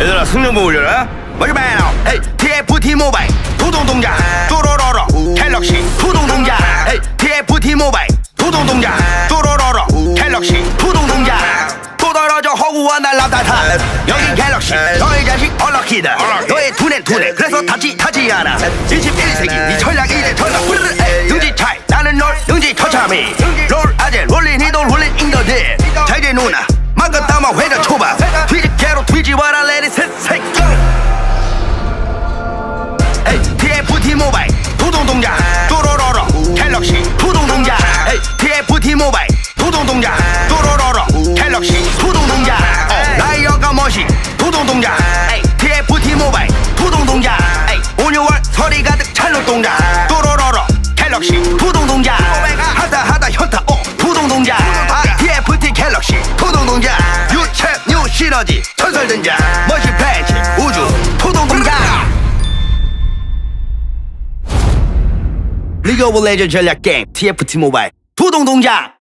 얘들아 승용보 올려라. 헤이 TFT 모바일. 도동동작 또로로로 갤럭시. 헤이 TFT 모바일. 도동동작 또로로로 갤럭시. 푸동동작 또 떨어져 허구와 날라다타 여기 갤럭시. 너의 자식 얼럭키다. 너의 두뇌 두뇌. 그래서 타지 타지 않아. 21세기 네 전략 이제 전략 능지 차이. 나는 널 능지 처참히. 롤 아재 롤린 이돌 롤린 인더들. 자 이제 누나. 담아 회전 초밥. 뒤집개로 뒤집어라 레디 도동동작 또로로로 갤럭시 에이, TFT 모바일 도동동작 또로로로 갤럭시 어, 나의 여가 멋이 에이, TFT 모바일 에이, 온유월 서리 가득 찰롯동작 또로로로 갤럭시 푸동동작 하다 하다 현타 오 푸동동작 아, TFT 갤럭시 푸동동작 유체 뉴 시너지 전설등장 멋이 팬 리그 오브 레전드 전략 게임 TFT 모바일. 두동동작